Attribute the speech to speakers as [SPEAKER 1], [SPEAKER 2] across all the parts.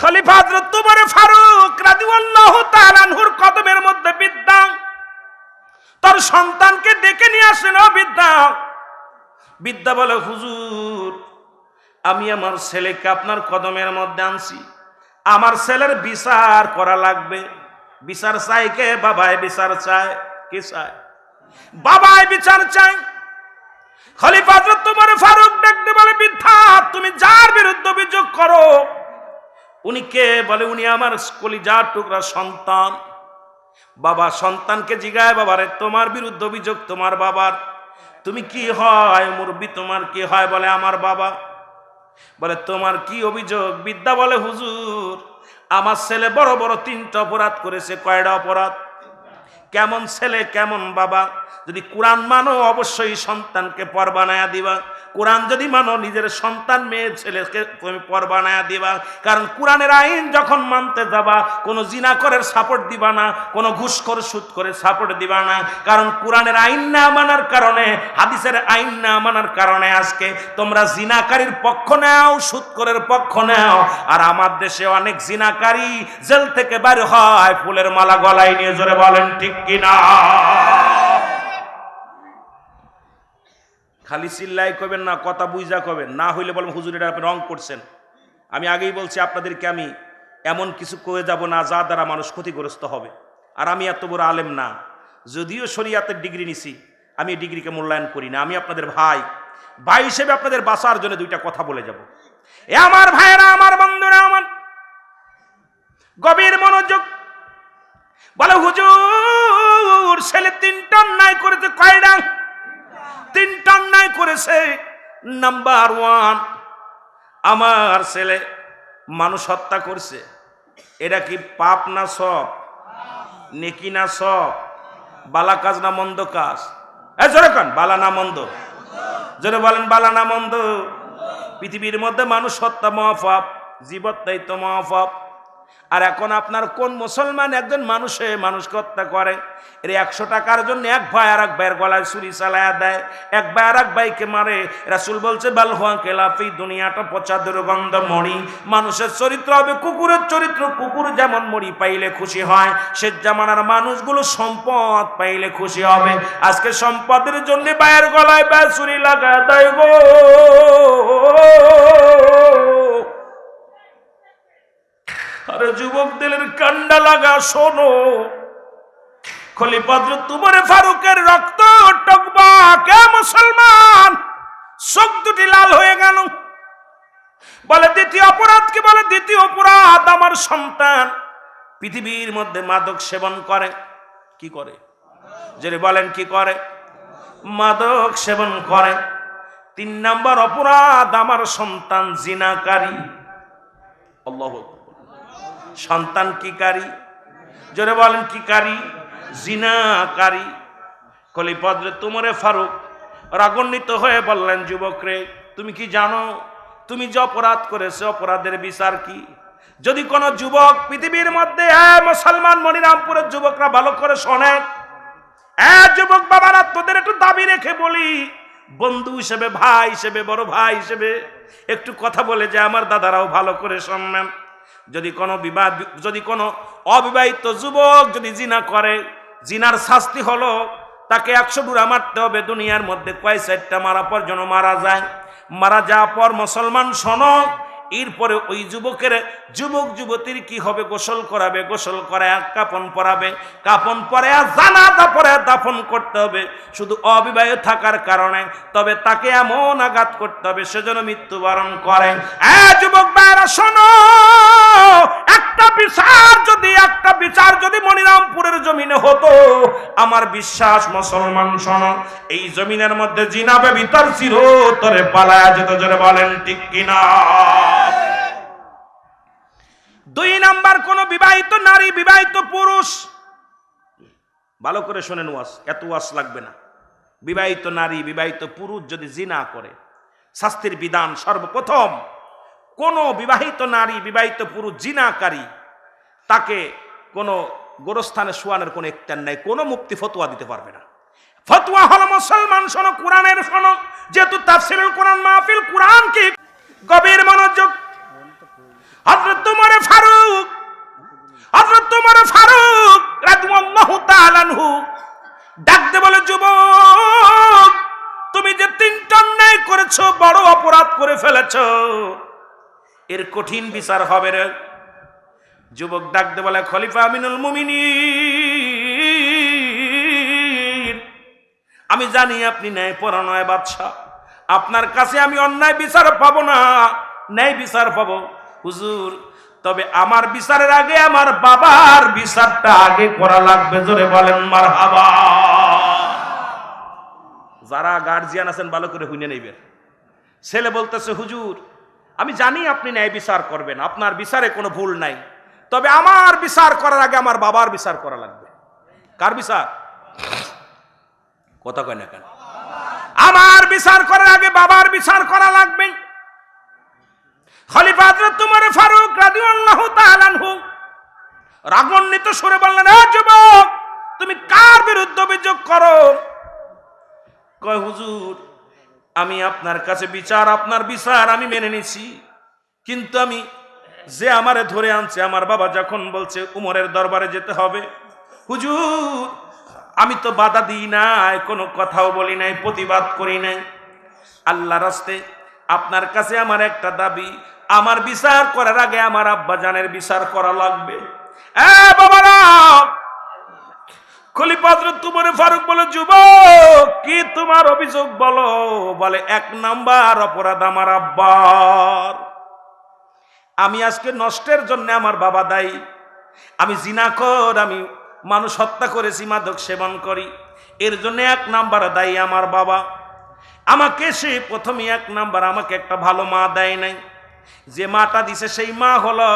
[SPEAKER 1] খলিফা হযরত উমর ফারুক রাদিয়াল্লাহু তাআলা আনহুর কদমের মধ্যে বিদ্যা, তার সন্তানকে ডেকে নিয়ে আসেন, ও বিদ্যা। বিদ্যা বলে, হুজুর, আমি আমার ছেলেকে আপনার কদমের মধ্যে আনছি। আমার ছেলের বিচার করা লাগবে। বিচার চাই কে? বাবায় বিচার চায়। কে চায়? বাবায় বিচার চাই খলিফা উমর ফারুক দেখতে বলে, বিদ্যা, তুমি যার বিরুদ্ধে অভিযোগ করো উনি কে বলে, উনি আমার কলিজার টুকরা সন্তান। বাবা সন্তানকে জিগায়, বাবারে, তোমার বিরুদ্ধে অভিযোগ, তোমার বাবার। তুমি কি হয়, মুরব্বী, তোমার কি হয় বলে আমার বাবা। বলে, তোমার কি অভিযোগ? বিদ্যা বলে, হুজুর, আমার ছেলে বড় বড় তিনটা অপরাধ করেছে, কয়টা অপরাধ? কেমন ছেলে, কেমন বাবা? যদি কোরআন মানো, অবশ্যই সন্তানকে পর বানায়া দিবা। কোরআন যদি মানো, নিজের সন্তান, মেয়ে, ছেলেকে তুমি পর বানায়া দিবা। কারণ কোরআনের আইন যখন মানতে যাবা, কোনো জিনা করে সাপোর্ট দিবা না, কোনো ঘুষ করে সুদ করে সাপোর্ট দিবা না। কারণ কোরআনের আইন না মানার কারণে, হাদিসের আইন না মানার কারণে আজকে তোমরা জিনাকারীর পক্ষ নাও সুৎকরের পক্ষ নাও। আর আমার দেশে অনেক জিনাকারী জেল থেকে বের হয়, ফুলের মালা গলায় নিয়ে জোরে বলেন ঠিক কিনা খালি চিল্লাই কবেন না, কথা বুঝা কবেন না হইলে বলবেন, হুজুর, এটা আপনি রং করছেন। আমি আগেই বলছি, আপনাদেরকে আমি এমন কিছু করে যাব না, যা দ্বারা মানুষ ক্ষতিগ্রস্ত হবে। আর আমি এত বড় আলেম না। যদিও শরিয়াতের ডিগ্রি নিছি, আমি ডিগ্রিকে মূল্যায়ন করি না। আমি আপনাদের ভাই। ভাই হিসেবে আপনাদের বাঁচার জন্য দুইটা কথা বলে যাব। এ আমার ভাইয়েরা, আমার বন্ধুরা, আমার গভীর মনোযোগ বলে হুজুর, ছেলে তিনটা অন্যায় করেছে কয়ডা? তিনটা অন্যায় করেছে। নাম্বার ওয়ান আমার ছেলে মানুষ হত্যা করছে। এটা কি পাপ না সব? নেকি না সব? বালা কাজ না মন্দ কাজ? জোরে কান, বালা না মন্দ। জোরে বলেন, বালা না মন্দ। পৃথিবীর মধ্যে মানুষ হত্যা মহাফাপ জীবত্যাই তো মহাফাপ আর এখন আপনার কোন মুসলমান একজন মানুষে মানুষকে হত্যা করে? এর একশো টাকার জন্য এক ভাই আর এক ভাইয়ের গলায় ছুরি চালায়া দেয়। এক ভাই আর এক ভাইকে মারে। রাসুল বলছে, বাল হুয়া কেলাফি দুনিয়াটা পচা দুর্গন্ধ মরি মানুষের চরিত্র হবে কুকুরের চরিত্র। কুকুর যেমন মরি পাইলে খুশি হয় সে জামানার মানুষগুলো সম্পদ পাইলে খুশি হবে। আজকে সম্পদের জন্য ভাইয়ের গলায় ব্যয় ছুরি লাগা দেয় গো। আরে যুবক দিলের কান্ডা লাগা, শোনো। খলিফাদ্র তোমার ফারুকের রক্ত টকবা কে মুসলমান? চোখ দুটি লাল হয়ে গেল। বলে, দ্বিতীয় অপরাধ কি? বলে, দ্বিতীয় অপরাধ আমার সন্তান। পৃথিবীর মধ্যে মাদক সেবন করে। কি করে? যদি বলেন, কি করে? মাদক সেবন করে। তিন নাম্বার অপরাধ আমার সন্তান, জিনাকারী। আল্লাহ সন্তান কি কারি জোরে বলেন কি কারি? জিনাকারী কলিপদ্রে তুমরে ফারুক, রাগান্বিত হয়ে বললেন যুবক রে তুমি কি জানো, তুমি যে অপরাধ করেছ, অপরাধের বিচার কি? যদি কোনো যুবক পৃথিবীর মধ্যে হ্যাঁ মুসলমান মনিরামপুরের যুবকরা ভালো করে শোনে হ্যাঁ যুবক বাবারা, তোদের একটু দাবি রেখে বলি, বন্ধু হিসেবে, ভাই হিসেবে, বড় ভাই হিসেবে, একটু কথা বলে যে, আমার দাদারাও ভালো করে শুনবেন যদি কোনো বিবাহ যদি কোনো অবিবাহিত যুবক যদি জিনা করে, জিনার শাস্তি হলো তাকে একশো ডুরা মারতে হবে, দুনিয়ার মধ্যে কয় সাইডটা মারা পর যেন মারা যায়? মারা যাওয়ার পর মুসলমান শোনো এরপরে ওই যুবকের যুবক যুবতীর কি হবে? গোসল করাবে, গোসল করে কাপন পরাবে, কাপন পরে জানাদা পরে দাফন করতে হবে। শুধু অবিবাহিত থাকার কারণে, তবে তাকে এমন আঘাত করতে হবে সেজন্য মৃত্যুবরণ করে। যুবক ভাইরা শোনো! একটা বিচার যদি, একটা বিচার যদি মনিরামপুরের জমিনে হতো, আমার বিশ্বাস মুসলমান, শোনো, এই জমিনের মধ্যে জিনাবে ভিতর চিরতরে পালায়া যেত জোরে বলেন ঠিক কিনা? দুই নাম্বার, কোন বিবাহিত নারী, বিবাহিত পুরুষ। ভালো করে শোনেন ওয়াস এত ওয়াস লাগবে না। বিবাহিত নারী, বিবাহিত পুরুষ যদি জিনা করে, শাস্তির বিধান সর্বপ্রথম, কোন বিবাহিত নারী, বিবাহিত পুরুষ জিনাকারী, তাকে কোনো গোরস্থানে শোয়ানোর কোনো একটার নাই, কোনো মুক্তি ফতোয়া দিতে পারবে না। ফতোয়া হলো মুসলমান, শোনো, কোরআনের শোনো। যেহেতু তাফসিরুল কোরআন মাহফিল, কোরআন কি? গভীর মনোযোগ হযরত তোমারে ফারুক, হযরত তোমারে ফারুক রাদিয়াল্লাহু তাআলা আনহু ডাকতে বলে, যুবক, তুমি যে তিনটা অন্যায় করেছ, বড় অপরাধ করে ফেলেছো। এর কঠিন বিচার হবে রে। যুবক ডাকতে বলে, খলিফা আমিনুল মুমিনিন, আমি জানি আপনি ন্যায় পরানয় বাদশাহ। আপনার কাছে আমি অন্যায় বিচার পাবো না, ন্যায় বিচার পাবো। হুজুর, তবে আমার বিচারের আগে আমার বাবার বিচারটা আগে করা লাগবে, জোরে বলেন মার যারা গার্জিয়ান আছেন, ভালো করে হুইনে নেবেন। ছেলে বলতেছে, হুজুর, আমি জানি আপনি ন্যায় বিচার করবেন, আপনার বিচারে কোনো ভুল নাই। তবে আমার বিচার করার আগে আমার বাবার বিচার করা লাগবে। কার বিচার? কথা কয় না কেন? আমার বিচার করার আগে বাবার বিচার করা লাগবে খলিফা হযরত ফারুক রাদিয়াল্লাহু তাআলা আনহু রাগান্বিত সুরে বললেন, এ যুবক, তুমি কার বিরুদ্ধে অভিযোগ করো? কয়, হুজুর, আমি আপনার কাছে বিচার, আপনার বিচার আমি মেনে নিছি। কিন্তু আমি যে আমারে ধরে আনছে, আমার বাবা যখন বলছে উমরের দরবারে যেতে হবে, হুজুর, আমি তো বাধা দিই নাই, কোনো কথাও বলি নাই, প্রতিবাদ করি নাই। আল্লাহ রাস্তে আপনার কাছে আমার একটা দাবি আমার বিচার করার আগে আমার আব্বা জানের বিচার করা লাগবে। ফারুক বলে, যুবক, কি তোমার অভিযোগ বলো? বলে, এক নাম্বার অপরাধ আমার আব্বার। আমি আজকে নষ্টের জন্য আমার বাবা দায়ী। আমি জিনাকর আমি মানুষ হত্যা করেছি, মাদক সেবন করি। এর জন্য এক নাম্বার দায়ী আমার বাবা। আমাকে সে প্রথমে এক নাম্বার আমাকে একটা ভালো মা দেয় নাই। যে মাটা দিছে সেই মা হলো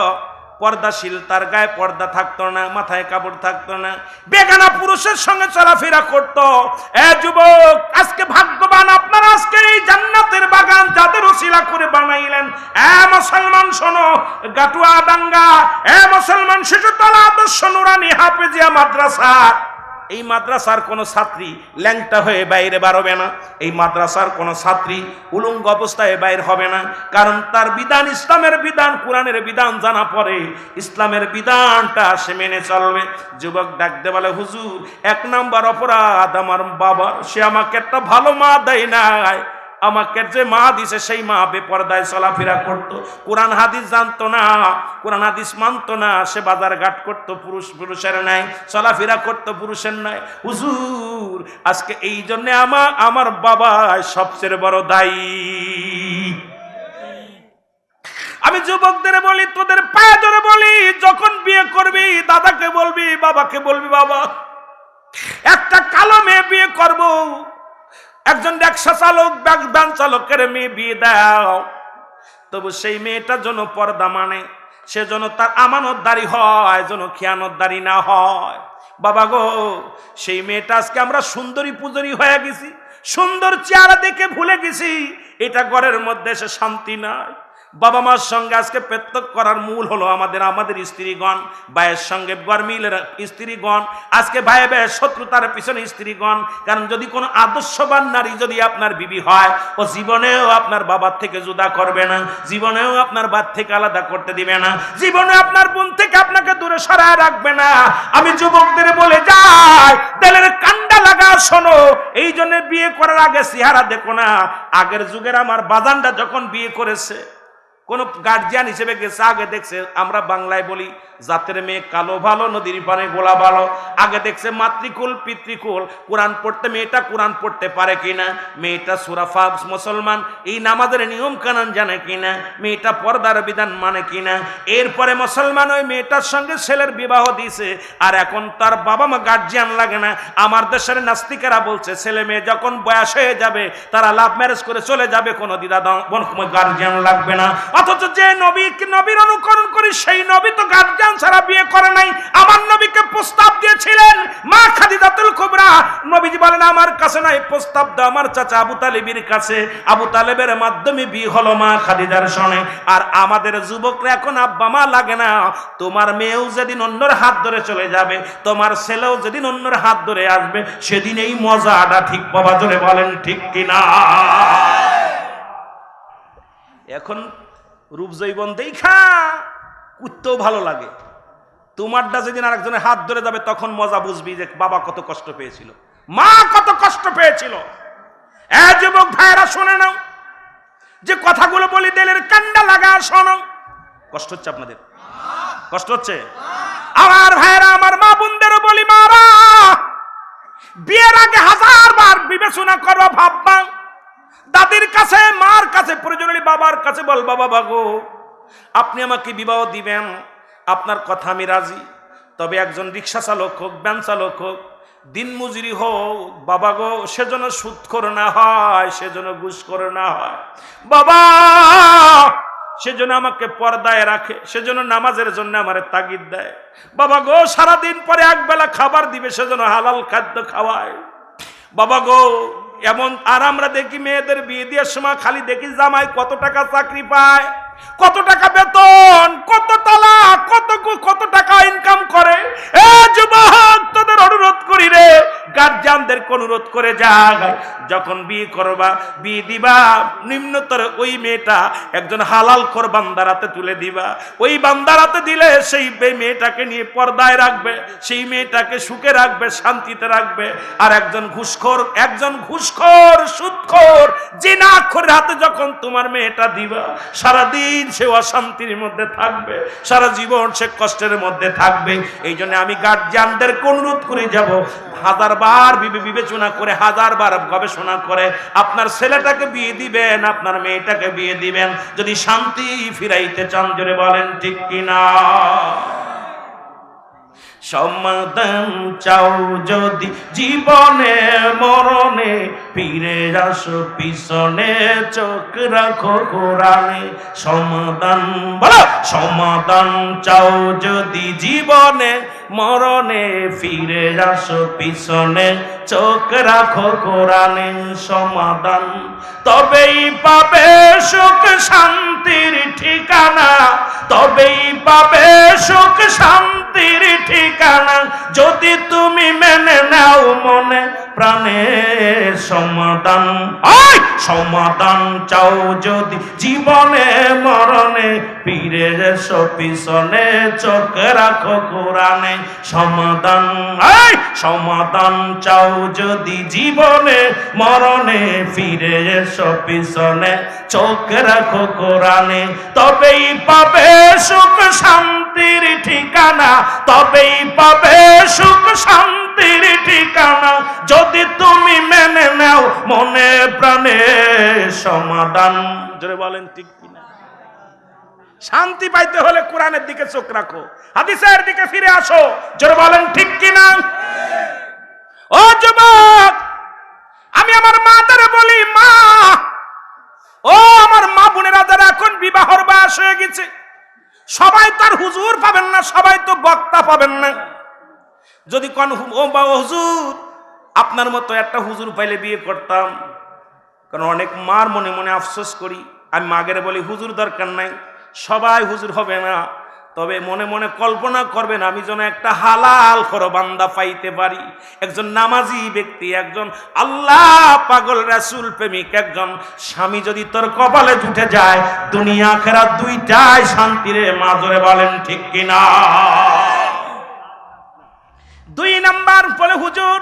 [SPEAKER 1] পর্দাশীল, তার গায়ে পর্দা থাকতো না, মাথায় কাপড় থাকতো না। বেগানা পুরুষের সঙ্গে চলাফেরা করত। এ যুবক, আজকে ভাগ্যবান আপনারা আজকে এই জান্নাতের বাগান যাদের ওসিলা করে বানাইলেন। এ মুসলমান শোনো গাটুয়া ডাঙ্গা এ মুসলমান শিশুতলা আদর্শ নুরানি হাফেজিয়া মাদ্রাসা। এই মাদ্রাসার কোনো ছাত্রী ল্যাংটা হয়ে বাইরে বাড়বে না। এই মাদ্রাসার কোনো ছাত্রী উলঙ্গ অবস্থায় বাইর হবে না। কারণ তার বিধান ইসলামের বিধান, কোরআনের বিধান জানা পরে ইসলামের বিধানটা সে মেনে চলবে। যুবক ডাকতে বলে, হুজুর, এক নাম্বার অপরাধ আমার বাবা সে আমাকে একটা ভালো মা দেয় নাই। আমাকে যে মা দিছে, সেই মা বেপরদায় চলাফেরা করত। কোরআন হাদিস জানতো না, কোরআন হাদিস মানতো না, সে বাজার ঘাট করতো, পুরুষ পুরুষের নাই, চলাফেরা করতো, পুরুষের নাই। হুজুর, আজকে এই জন্য আমার আমার বাবা সবচেয়ে বড় দায়ী। আমি যুবকদের বলি, তোদের পায়ে ধরে বলি, যখন বিয়ে করবি, দাদাকে বলবি, বাবাকে বলবি, বাবা, একটা কালো মেয়ে বিয়ে করব। একজন রিক্সা চালক ব্যান চালকের মেয়ে বিয়ে দাও। তবু সেই মেয়েটা যেন পর্দা মানে সে যেন তার আমানতদারি হয়, যেন খেয়ানতদারি না হয়। বাবা গো, সেই মেয়েটা আজকে আমরা সুন্দরী পুজোরী হয়ে গেছি, সুন্দর চেহারা দেখে ভুলে গেছি, এটা ঘরের মধ্যে সে শান্তি নাই। বাবা মার সঙ্গে আজকে প্রত্যেক করার মূল হলো আমাদের আমাদের স্ত্রীগণ, ভাইয়ের সঙ্গে গরমিলের স্ত্রীগণ, আজকে ভাইয়ে ভাইয়ের শত্রুতার পিছনে স্ত্রীগণ, কারণ যদি কোনো আদর্শবান নারী যদি আপনার বিবি হয়, ও জীবনেও আপনার বাবার থেকে জুদা করবে না, জীবনেও আপনার বাদ থেকে আলাদা করতে দিবে না জীবনে আপনার বোন থেকে আপনাকে দূরে সরায় রাখবে না। আমি যুবকদের বলে যাই, দেলের কান্ডা লাগা শোনো, এই জন্য বিয়ে করার আগে চেহারা দেখো না, আগের যুগের আমার বাজানটা যখন বিয়ে করেছে কোন গার্জিয়ান হিসেবে গেছে, আগে দেখছে, আমরা বাংলায় বলি, জাতের মেয়ে কালো ভালো, নদীর পানে গোলা ভালো। আগে দেখছে মাতৃকুল, পিতৃকুল, কোরআন পড়তে মেয়েটা কোরআন পড়তে পারে কিনা, মেয়েটা সুরাফা মুসলমান, এই নামাজের নিয়ম কানুন জানে কিনা, মেয়েটা পর্দার বিধান মানে কিনা। এরপরে মুসলমান ওই মেয়েটার সঙ্গে ছেলের বিবাহ দিয়েছে, আর এখন তার বাবা মা গার্জিয়ান লাগে না। আমার দেশের নাস্তিকেরা বলছে, ছেলে মেয়ে যখন বয়স হয়ে যাবে, তারা লাভ ম্যারেজ করে চলে যাবে, কোনো দিদা গার্জিয়ান লাগবে না। অথচ যে নবী নবীর অনুকরণ করি, সেই নবী তো গার্জিয়ান ছাড়া বিয়ে করে নাই। আমার নবীকে প্রস্তাব দিয়েছিলেন, মা খাদিজাতুল কুবরা। নবীজি বলেন, আমার কাছে নাই, প্রস্তাব দাও, আমার চাচা আবু তালেবের কাছে। আবু তালেবের মাধ্যমে বিয়ে হলো মা খাদিজার সনে। আর আমাদের যুবকরা এখন আব্বা, মা লাগে না। তোমার মেয়েও যেদিন অন্যর হাত ধরে চলে যাবে, তোমার ছেলেও যেদিন অন্যর হাত ধরে আসবে, সেদিন এই মজাটা ঠিক বাবা ধরে বলেন, ঠিক কিনা? এখন রূপ জৈবন দেখা, কুত্তেও ভালো লাগে। তোমারটা যেদিন আরেকজনের হাত ধরে যাবে, তখন মজা বুঝবি যে বাবা কত কষ্ট পেয়েছিল। মা কত কষ্ট পেয়েছিল। যুবক ভাইরা শুনে নাও। যে কথাগুলো বলি, দিলের কান্ডা লাগা, শোনো। কষ্ট হচ্ছে আপনাদের? কষ্ট হচ্ছে? আমার ভাইরা আমার মা বোনদেরও বলি, মারা, বিয়ের আগে হাজার বার বিবেচনা করো, ভাববা। দাদির কাছে, মার কাছে প্রয়োজন বাবার কাছে বল, বাবা, বাগো, আপনি আমাকে বিবাহ দিবেন, আপনার কথা আমি রাজি। তবে একজন রিক্সা চালক হোক ব্যান চালক হোক, দিন মজুরি হোক, বাবা গো সেজন্য সুদ করে না হয় সেজন্য ঘুষ করে না হয়। বাবা সেজন্য আমাকে পর্দায় রাখে সেজন্য নামাজের জন্য আমার তাগিদ দেয়। বাবা গো, সারাদিন পরে একবেলা খাবার দিবে সেজন্য হালাল খাদ্য খাওয়ায়। বাবা গো এমন আর আমরা দেখি মেয়েদের বিয়ে দেওয়ার সময় খালি দেখি জামাই কত টাকা চাকরি পায়। কত টাকা বেতন, কত তালা কত কত টাকা ইনকাম করে? এ যুবক, তোদের অনুরোধ করি রে গার্জিয়ানদের অনুরোধ করে যাক যখন বিয়ে করবা, বিয়ে দিবা, নিম্নতর ওই মেয়েটা একজন হালাল কর বান্দারাতে তুলে দিবা। ওই বান্দারাতে দিলে সেই মেয়েটাকে নিয়ে পর্দায় রাখবে, সেই মেয়েটাকে সুখে রাখবে, শান্তিতে রাখবে। আর একজন ঘুষখোর একজন ঘুষখোর, সুদখোর জিনাখোর হাতে যখন তোমার মেয়েটা দিবা, সারাদিন সে অশান্তির মধ্যে থাকবে, সারা জীবন সে কষ্টের মধ্যে থাকবে। এই জন্য আমি গার্জিয়ানদের অনুরোধ করে যাব হাজার বার বিবেচনা করে হাজার বার গবেষণা করে, আপনার ছেলেটাকে বিয়ে দিবেন, আপনার মেয়েটাকে বিয়ে দিবেন। যদি শান্তি ফিরাইতে চান, জোরে বলেন, ঠিক কিনা? সমাধান চাও যদি জীবনে, মরণে, ফিরে আসো পিছনে, চোখ রাখো কোরআনে। সমাধান বলো সমাধান চাও যদি জীবনে মরণে ফিরে আসো পিছনে। চোখ রাখো কোরআনে সমাধান। তবেই পাবে সুখ, শান্তির ঠিকানা। তবেই পাবে সুখ, শান্তির ঠিকানা। যদি তুমি মেনে মনে প্রাণে সমাধান সমাধান চাও যদি জীবনে, মরণে, পীরে এসো পিছনে, চোখ রাখো কোরআনে সমাধান সমাধান চাও যদি জীবনে, মরণে ফিরে এসো পিছনে চোখ রাখো কোরআনে। তবেই পাবে সুখ শান্তির ঠিকানা। তবেই পাবে সুখ শান্তির ঠিকানা। যদি তুমি মেনে নাও, মনে প্রাণে সমাধান। জোরে বলেন ঠিক কিনা? শান্তি পাইতে হলে কোরআনের দিকে চোখ রাখো। হাদিসের দিকে ফিরে আসো। জোরে বলেন ঠিক কিনা? ও যুবক আমি আমার মাতারে বলি মা ও আমার মা বোনেরা যারা এখন বিবাহর বয়স হয়ে গেছে। সবাই তো আর হুজুর পাবেন না, সবাই তো বক্তা পাবেন না। যদি কন হুজুর, আপনার মতো একটা হুজুর পাইলে বিয়ে করতাম। কারণ অনেক মার মনে মনে আফসোস করি। আমি মাগের বলি, হুজুর দরকার নাই, সবাই হুজুর হবে না। তবে মনে মনে কল্পনা করবেন, আমি যেন একটা হালাল করো বান্দা পাইতে পারি। একজন নামাজি ব্যক্তি, একজন আল্লাহ পাগল রাসুল প্রেমিক, একজন স্বামী যদি তোর কপালে জুটে যায়, দুনিয়া খেরা দুইটাই শান্তিরে মাজরে বলেন ঠিক কিনা? দুই নাম্বার বলে, হুজুর,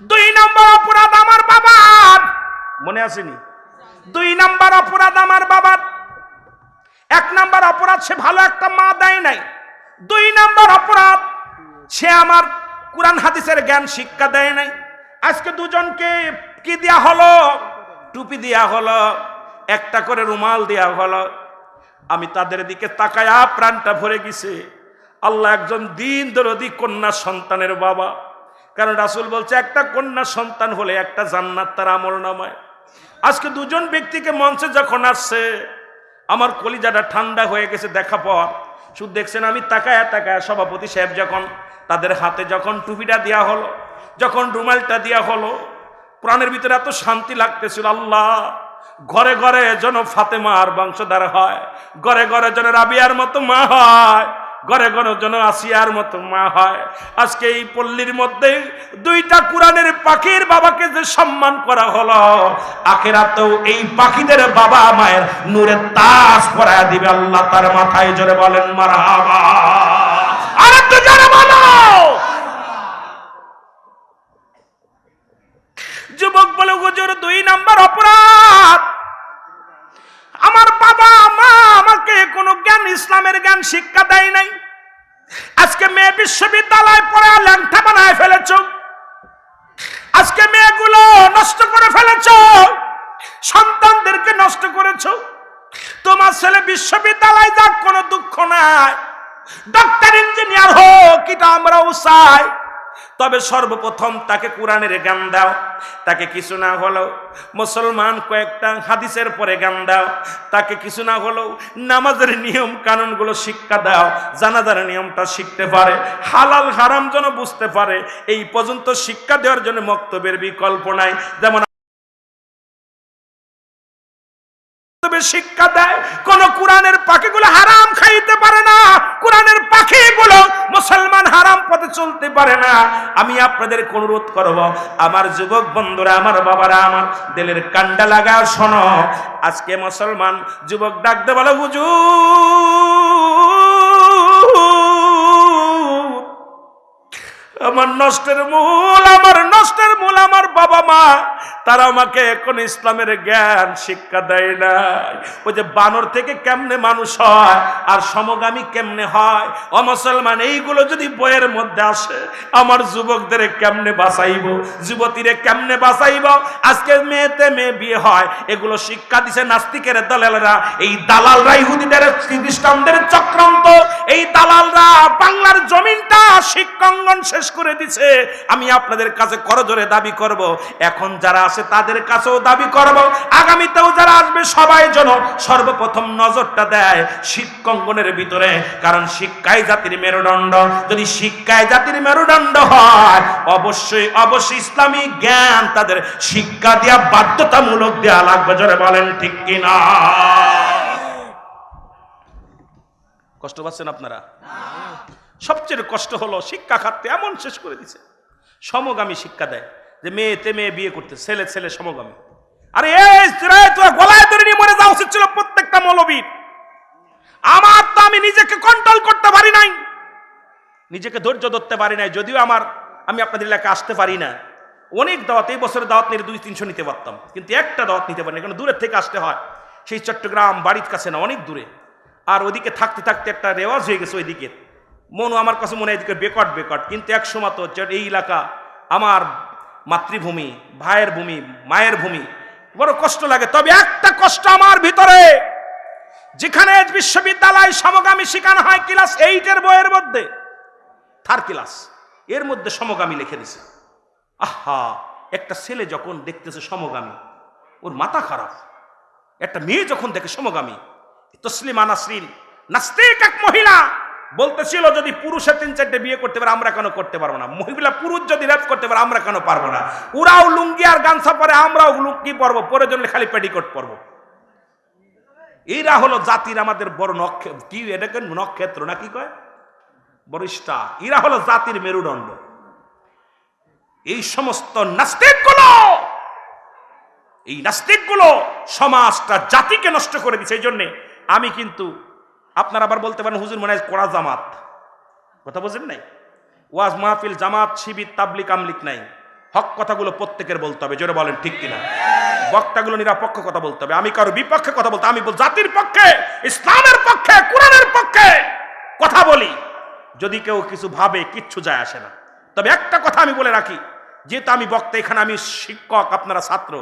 [SPEAKER 1] দুই নম্বর অপরাধ আমার বাবার। মনে আসেনি দুই নাম্বার অপরাধ আমার বাবার এক নাম্বার অপরাধ সে ভালো একটা মা দেয় নাই। দুই নাম্বার অপরাধ, সে আমার কোরআন হাদিসের জ্ঞান শিক্ষা দেয় নাই। আজকে দুজনকে কি দেয়া হলো? টুপি দেয়া হলো, একটা করে রুমাল দেয়া হলো। আমি তাদের দিকে তাকায়া প্রাণটা ভরে গেছে। আল্লাহ একজন দিন দরদি কন্যা সন্তানের বাবা। কারণ রাসুল বলছে, একটা কন্যা সন্তান হলে একটা জান্নাত তার আমল নামায়। আজকে দুজন ব্যক্তিকে মঞ্চে যখন আসছে আমার কলিজাটা ঠান্ডা হয়ে গেছে দেখা পর শুধু দেখছেন আমি তাকায়া তাকায়া সভাপতি সাহেব যখন তাদের হাতে যখন টুপিটা দেওয়া হলো, যখন রুমালটা দেওয়া হলো প্রাণের ভিতরে এত শান্তি লাগতেছিল, আল্লাহ, ঘরে ঘরে যেন ফাতেমার বংশধার হয়, ঘরে ঘরে যেন রাবিয়ার মতো মা হয় ঘরে ঘরে যেন আসিয়ার মতো মা হয়। আজকে এই পল্লীর মধ্যে দুইটা কোরআনের পাখির বাবাকে যে সম্মান করা হলো, আখেরাতেও এই পাখিদের বাবা মায়ের নূরের তাস পরায় দিবে আল্লাহ তার মাথায় জোরে বলেন, মারহাবা। আরে তো জোরে বলো। যুবক বলে, হুজুর, দুই নাম্বার অপরাধ। আমার বাবা, মা আমাকে কোনো জ্ঞান, ইসলামের জ্ঞান শিক্ষা দেয় নাই। আজকে মেয়ে বিশ্ববিদ্যালয় পড়ে ল্যাংটা বানায় ফেলেছ। আজকে মেয়েগুলো নষ্ট করে ফেলেছ। সন্তানদেরকে নষ্ট করেছ। তোমার ছেলে বিশ্ববিদ্যালয় যাক, কোনো দুঃখ নাই। ডক্টর ইঞ্জিনিয়ার হোক, এটা আমরাও চাই। তবে সর্বপ্রথম তাকে কোরআনের জ্ঞান দাও। তাকে কিছু না হলো মুসলমান কয়েকটা হাদিসের পরে জ্ঞান দাও। তাকে কিছু না হলেও নামাজের নিয়ম কানুনগুলো শিক্ষা দাও। জানাজার নিয়মটা শিখতে পারে। হালাল হারাম যেন বুঝতে পারে। এই পর্যন্ত শিক্ষা দেওয়ার জন্য মক্তবের বিকল্প নাই। যেমন তবে শিক্ষা দেয়? কোন কোরআনের পাখিগুলো হারাম খাইতে পারে না। কোরআনের পাখিগুলো মুসলমান হারাম পথে চলতে পারে না। আমি আপনাদের অনুরোধ করব, আমার যুবক বন্ধুরা, আমার বাবারা, আমার দিলের কান্ডা লাগা শোনো। আজকে মুসলমান যুবক ডাকতে বলে, হুজুর, আমার নষ্টের মূল, আমার নষ্টের মূল আমার বাবা মা, তারা আমাকে এখন ইসলামের জ্ঞান, শিক্ষা দেয় না ওই যে বানর থেকে কেমনে মানুষ হয়, আর সমগামী কেমনে হয়? এইগুলো যদি বইয়ের মধ্যে আসে, আমার যুবকদের কেমনে বাঁচাইব? যুবতীরে কেমনে বাঁচাইব? আজকে মেয়েতে মেয়ে বিয়ে হয়, এগুলো শিক্ষা দিছে নাস্তিকের দলালরা। এই দালালরা ইহুদিদের খ্রিস্টানদের চক্রান্ত, এই দালালরা বাংলার জমিনটা শিক্ষাঙ্গন শেষ করে দিছে। আমি আপনাদের কাছে করজোরে দাবি করব। এখন যারা আছে তাদের কাছেও দাবি করব। আগামীতেও যারা আসবে, সবাই যেন সর্বপ্রথম নজরটা দেয় শিক্ষাঙ্গনের ভিতরে। কারণ শিক্ষাই জাতির মেরুদণ্ড। যদি শিক্ষায় জাতির মেরুদণ্ড হয়, অবশ্যই অবশ্যই ইসলামী জ্ঞান তাদের শিক্ষা দেওয়া বাধ্যতামূলক দেওয়া লাগবে। জোরে বলেন, ঠিক কিনা কষ্ট পাচ্ছেন আপনারা? সবচেয়ে কষ্ট হলো শিক্ষা খাতে এমন শেষ করে দিছে। সমগামী শিক্ষা দেয়। যে মেয়ে মেয়েতে মেয়ে বিয়ে করতে, ছেলে ছেলে সমগামী। আরে এই তোর গলায় ধরে নিয়ে মরে যাওয়া উচিত ছিল প্রত্যেকটা মৌলবীর। আমার তো আমি নিজেকে কন্ট্রোল করতে পারি নাই। নিজেকে ধৈর্য ধরতে পারি নাই, যদিও আমার, আমি আপনাদের এলাকায় আসতে পারি না। অনেক দাওয়াত, এই বছরের দাওয়াত নিয়ে দুই, তিনশো নিতে পারতাম। কিন্তু একটা দাওয়াত নিতে পারি না কারণ দূরের থেকে আসতে হয়। সেই চট্টগ্রাম বাড়ির কাছে না, অনেক দূরে। আর ওদিকে থাকতে থাকতে একটা রেওয়াজ হয়ে গেছে ওইদিকে। মনও আমার কাছে মনে হয় এদিকে বেকট বেকট কিন্তু এক সময় তো এই এলাকা আমার মাতৃভূমি, ভাইয়ের ভূমি, মায়ের ভূমি। বড় কষ্ট লাগে। তবে একটা কষ্ট আমার ভিতরে। যেখানে বিশ্ববিদ্যালয় সমগামী শেখানো হয় ক্লাস এইটের বইয়ের মধ্যে। থার্ড ক্লাস এর মধ্যে সমগামী লিখে দিছে। আহা! একটা ছেলে যখন দেখতেছে সমগামী, ওর মাথা খারাপ। একটা মেয়ে যখন দেখে সমগামী, তসলিমা নাসরিন, নাস্তিক এক মহিলা। বলতেছিল যদি পুরুষে তিন চারটে বিয়ে করতে পারে, আমরা কেন করতে পারব না? মহিলা পুরুষ যদি রেপ করতে পারে, আমরা কেন পারব না? ওরাও লুঙ্গি আর গামছা পরে, আমরাও লুঙ্গি পরবো পরে জন্য খালি পেটিকোট পরবো। এরা হলো জাতির আমাদের বড় নক্ষত্র কি এটাকে নক্ষত্র না কি কয়? বরিষ্ঠা। এরা হলো জাতির মেরুদণ্ড। এই সমস্ত নাস্তিকগুলো এই নাস্তিকগুলো সমাজটা জাতিকে নষ্ট করে দিচ্ছে এই জন্যে আমি কিন্তু আপনারা আবার বলতে পারেন, হুজুর মনে হয় কোড়া জামাত। কথা বোঝেন নাই? ওয়াজ মাহফিল, জামাত, শিবির তাবলিক আমলিক নাই। হক কথাগুলো প্রত্যেকের বলতে হবে, জোরে বলেন, ঠিক কিনা? বক্তাগুলো নিরাপক্ষ কথা বলতে হবে। আমি কারও বিপক্ষে কথা বলতে, আমি জাতির পক্ষে, ইসলামের পক্ষে, কোরআনের পক্ষে কথা বলি। যদি কেউ কিছু ভাবে, কিচ্ছু যায় আসে না। তবে একটা কথা আমি বলে রাখি, যেহেতু আমি বক্তা, এখানে আমি শিক্ষক, আপনারা ছাত্র।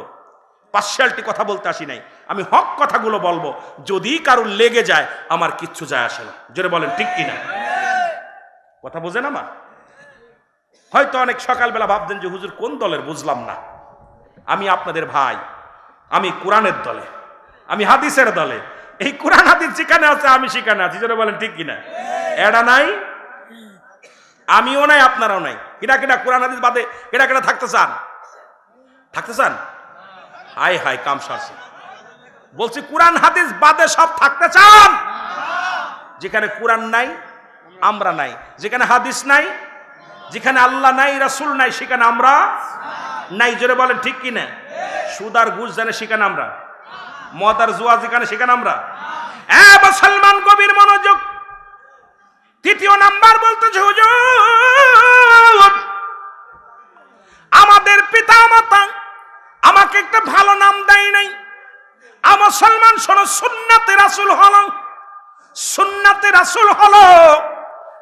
[SPEAKER 1] পার্সিয়ালটি কথা বলতে আসি নাই। আমি হক কথাগুলো বলব। যদি কারোর লেগে যায়, আমার কিচ্ছু যায় আসে না। জোরে বলেন, ঠিক কিনা? কথা বোঝেন আমার? হয়তো অনেক সকালবেলা ভাবতেন যে, হুজুর, কোন দলের বুঝলাম না? আমি আপনাদের ভাই, আমি কোরআনের দলে, আমি হাদিসের দলে। এই কোরআন হাদিস সেখানে আছে, আমি সেখানে আছি। যেটা বলেন, ঠিক কিনা? এরা নাই, আমিও নাই, আপনারাও নাই। কিনা কিনা কোরআন হাদিস বাদে কেটা কেটা থাকতে চান? থাকতে চান? হাই হাই কাম সারছে। বলছি, কোরআন, হাদিস বাদে সব থাকতে চান? যেখানে কোরআন নাই, আমরা নাই। যেখানে হাদিস নাই, যেখানে আল্লাহ নাই, রাসুল নাই, সেখানে আমরা নাই। জোরে বলেন, ঠিক কি না? সুদ আর ঘুষ জানে সেখানে আমরা? মদ আর জুয়া যেখানে, সেখানে আমরা? হ্যাঁ মুসলমান গভীর মনোযোগ। তৃতীয় নাম্বার বলতেছে সুন্নাতে রাসূল হলো। সুন্নাতে রাসূল হল।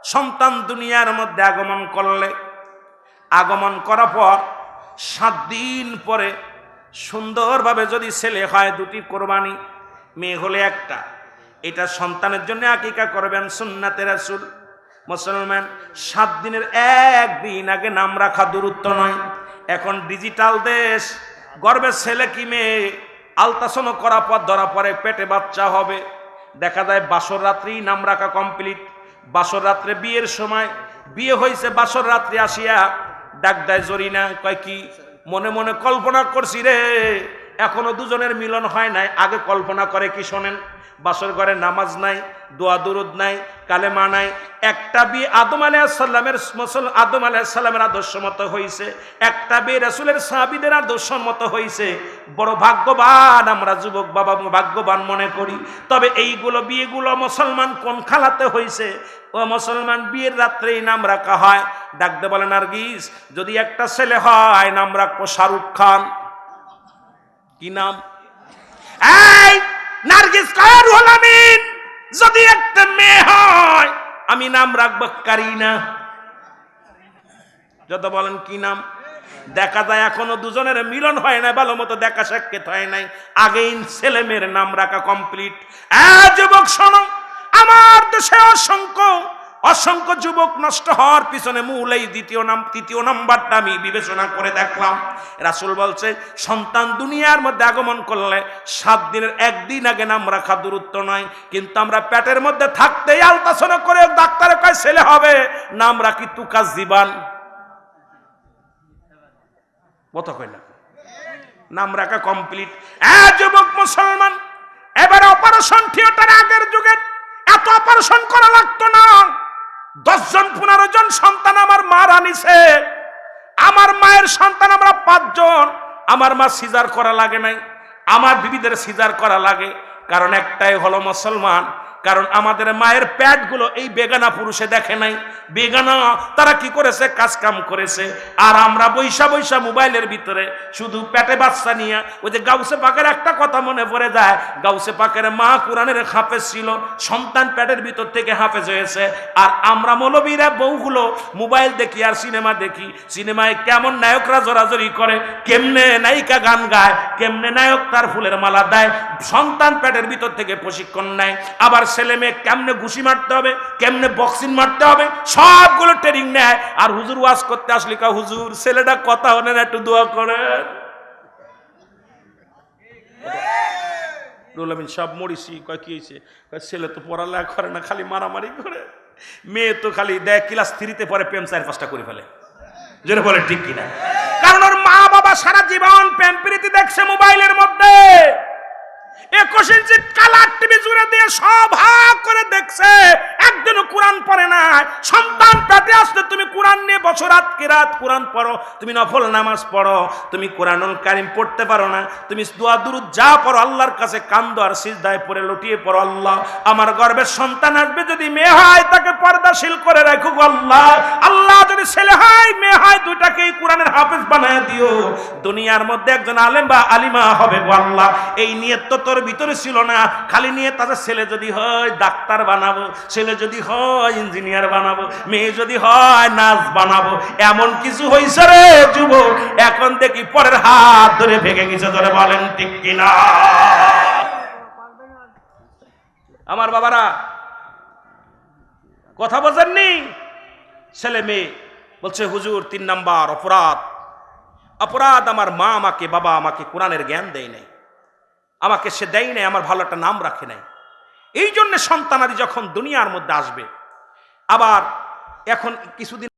[SPEAKER 1] সন্তান দুনিয়ার মধ্যে আগমন করলে, আগমন করার পর সাত দিন পরে সুন্দরভাবে যদি ছেলে হয় দুটি কোরবানি, মেয়ে হলে একটা। এটা সন্তানের জন্য আকিকা করবেন সুন্নাতে রাসূল। মুসলমান, সাত দিনের একদিন আগে নাম রাখা দূরত্ব নয়। এখন ডিজিটাল দেশ, গর্বের ছেলে কি মেয়ে? আলতাসনও করা পর ধরা পরে পেটে বাচ্চা হবে। দেখা যায় বাসর রাত্রি নাম রাখা কমপ্লিট। বাসর রাত্রে বিয়ের সময় বিয়ে হয়েছে, বাসর রাত্রি আসিয়া ডাক দেয় জরি জরিনা, কয় কি? মনে মনে কল্পনা করছি রে, এখনও দুজনের মিলন হয় নাই। আগে কল্পনা করে কি শোনেন? বাসর ঘরে নামাজ নাই, দোয়া দুরুদ নাই, কালেমা নাই। একটা বিয়ে আদম আলাইসাল্লামের মুসল আদম আলাইসাল্লামের আদর্শ মতো হয়েছে একটা বিয়ে রাসুলের সাহাবিদের আদর্শ মতো হয়েছে বড় ভাগ্যবান আমরা যুবক বাবা ভাগ্যবান মনে করি। তবে এইগুলো বিয়েগুলো মুসলমান কোন খালাতে হয়েছে ও মুসলমান বিয়ের রাত্রেই নাম রাখা হয়। ডাকতে বলে, নার্গিস, যদি একটা ছেলে হয়, নাম রাখব শাহরুখ খান। কি নাম? এই! নার্গিস কার আমিন। যদি একটা মেয়ে হয়, আমি নাম রাখব কারিনা। যত বলেন কি নাম? দেখা যায় এখনও দুজনের মিলন হয় না ভালো মতো দেখা সাক্ষেত হয় নাই। আগেই ছেলে মেয়ের নাম রাখা কমপ্লিট যুবক, শোনো, আমার দেশে অসংখ্য অসংখ্য যুবক নষ্ট হওয়ার পিছনে মূল এই দ্বিতীয় নাম তৃতীয় নাম্বারটা আমি বিবেচনা করে দেখলাম। রাসুল বলছে, সন্তান দুনিয়ার মধ্যে আগমন করলে সাত দিনের একদিন আগে নাম রাখা দূরত্ব নয়। কিন্তু আমরা পেটের মধ্যে থাকতেই আলতাসনা করে ডাক্তারে কয় ছেলে হবে। নাম রাখি তুকাজ জীবান। কত কইলা নাম রাখা কমপ্লিট। যুবক মুসলমান, এবার অপারেশন থিয়েটার আগের যুগে এত অপারেশন করা লাগতো না। দশজন পনেরো জন সন্তান আমার মা রানিছে। আমার মায়ের সন্তান আমরা পাঁচজন। আমার মা সিজার করা লাগে নাই। আমার বিবিদের সিজার করা লাগে। কারণ একটাই হলো মুসলমান। কারণ আমাদের মায়ের প্যাডগুলো এই বেগানা পুরুষে দেখে নাই। বেগানা, তারা কি করেছে? কাজ কাম করেছে। আর আমরা বৈশা বৈশা মোবাইলের ভিতরে শুধু পেটে বাচ্চা নিয়ে, ওই যে গাউসে পাকের একটা কথা মনে পড়ে যায়, গাউসে পাকের মা কোরআনের হাফেজ ছিল, সন্তান প্যাটের ভিতর থেকে হাফেজ হয়েছে। আর আমরা মৌলবীরা বউগুলো মোবাইল দেখি আর সিনেমা দেখি। সিনেমায় কেমন নায়করা জোরাজোরি করে, কেমনে নায়িকা গান গায়, কেমনে নায়ক তার ফুলের মালা দেয়, সন্তান প্যাটের ভিতর থেকে প্রশিক্ষণ নেয়। আবার ছেলে মেয়ে কেমনে ঘুষি মারতে হবে, কেমনে বক্সিং মারতে হবে, সবগুলো ট্রেনিং নেয়। আর হুজুর ওয়াজ করতে আসলে কা হুজুর, ছেলেটা কথা হলে না, একটু দোয়া করে রুল সব মরিছি, কয়, কি হয়েছে ছেলে তো পড়ালেখা করে না, খালি মারামারি করে। মেয়ে তো খালি দেয় ক্লাস থ্রিতে পরে প্রেম চার পাঁচটা করে ফেলে। যেটা বলে ঠিক কিনা? কারণ ওর মা বাবা সারা জীবন প্রেম প্রীতি দেখছে মোবাইলের মধ্যে। একুশ ইঞ্চি কালার টিভি জুড়ে দিয়ে করে দেখছে। কোরআন পড়ে না সন্তান আসলে তুমি কোরআন নিয়ে কোরআন পড়ো, তুমি নফল নামাজ পড়ো, তুমি কারিম পড়তে পারো না, তুমি যা পড়ো, আল্লাহর কাছে কান্দ আর সিজদায় পড়ে লুটিয়ে পড়ো, আল্লাহ। আমার গর্বের সন্তান আসবে, যদি মেয়ে হয়, তাকে পর্দাশীল করে রাখো আল্লাহ। আল্লাহ যদি ছেলে হয়, মেয়ে হয় দুটাকেই কোরআনের হাফেজ বানায় দিও। দুনিয়ার মধ্যে একজন আলেম বা আলিমা হবে আল্লাহ। এই নিয়ত তো তোর ভিতরে ছিল না, খালি নিয়ে তাদের ছেলে যদি হয়, ডাক্তার বানাবো, ছেলে যদি হয়, ইঞ্জিনিয়ার বানাবো, মেয়ে যদি হয় নাচ বানাবো, এমন কিছু হয়েছে রে যুবক। এখন দেখি পরের হাত ধরে ভেঙে গেছে, ধরে বলেন ঠিক কিনা? আমার বাবারা, কথা বোঝেননি ছেলে মেয়ে, বলছে, হুজুর, তিন নাম্বার অপরাধ। অপরাধ আমার মা আমাকে, বাবা আমাকে কোরআনের জ্ঞান দেয় নাই। আমাকে সে দেয় নাই, আমার ভালো একটা নাম রাখে নাই। এই জন্যে সন্তানাদি যখন দুনিয়ার মধ্যে আসবে, আবার এখন কিছুদিন